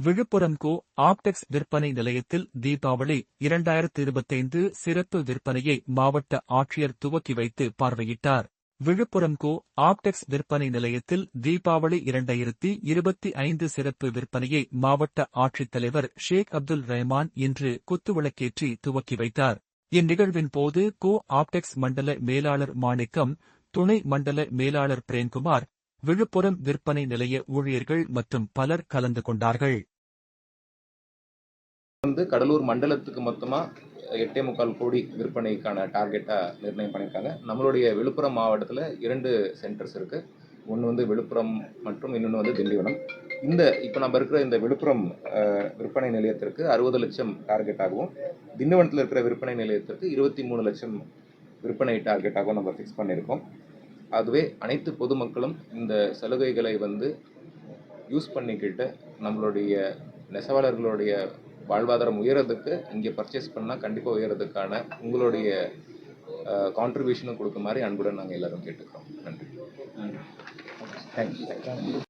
விழுப்புரம் கோ ஆப்டெக்ஸ் விற்பனை நிலையத்தில் தீபாவளி இரண்டாயிரத்து இருபத்தைந்து சிறப்பு விற்பனையை மாவட்ட ஆட்சியர் துவக்கி வைத்து பார்வையிட்டார். விழுப்புரம் கோ ஆப்டெக்ஸ் விற்பனை நிலையத்தில் தீபாவளி இரண்டாயிரத்தி இருபத்தி ஐந்து சிறப்பு விற்பனையை மாவட்ட ஆட்சித்தலைவர் ஷேக் அப்துல் ரஹ்மான் இன்று குத்துவிளக்கேற்றி துவக்கி வைத்தார். இந்நிகழ்வின் போது கோ ஆப்டெக்ஸ் மண்டல மேலாளர் மாணிக்கம் துணை மண்டல மேலாளர் பிரேம்குமார் விழுப்புரம் விற்பனை நிலைய ஊழியர்கள் மற்றும் பலர் கலந்து கொண்டார்கள். வந்து கடலூர் மண்டலத்துக்கு மொத்தமாக எட்டே முக்கால் கோடி விற்பனைக்கான டார்கெட்டாக நிர்ணயம் பண்ணியிருக்காங்க. நம்மளுடைய விழுப்புரம் மாவட்டத்தில் இரண்டு சென்டர்ஸ் இருக்குது ஒன்று வந்து விழுப்புரம் மற்றும் இன்னொன்று வந்து திண்டிவனம். இந்த இப்போ நம்ம இருக்கிற இந்த விழுப்புரம் விற்பனை நிலையத்திற்கு அறுபது லட்சம் டார்கெட் ஆகும். திண்டிவனத்தில் இருக்கிற விற்பனை நிலையத்திற்கு இருபத்தி மூணு லட்சம் விற்பனை டார்கெட்டாகவும் நம்ம ஃபிக்ஸ் பண்ணியிருக்கோம். ஆகவே அனைத்து பொதுமக்களும் இந்த சலுகைகளை வந்து யூஸ் பண்ணிக்கிட்டு நம்மளுடைய நெசவாளர்களுடைய வாழ்வாதாரம் உயரதுக்கு இங்கே பர்ச்சேஸ் பண்ணால் கண்டிப்பாக உயரதுக்கான உங்களுடைய கான்ட்ரிபியூஷனும் கொடுக்குமாறு அன்புடன் நாங்கள் எல்லாரும் கேட்டுக்கிறோம். நன்றி. தேங்க்யூ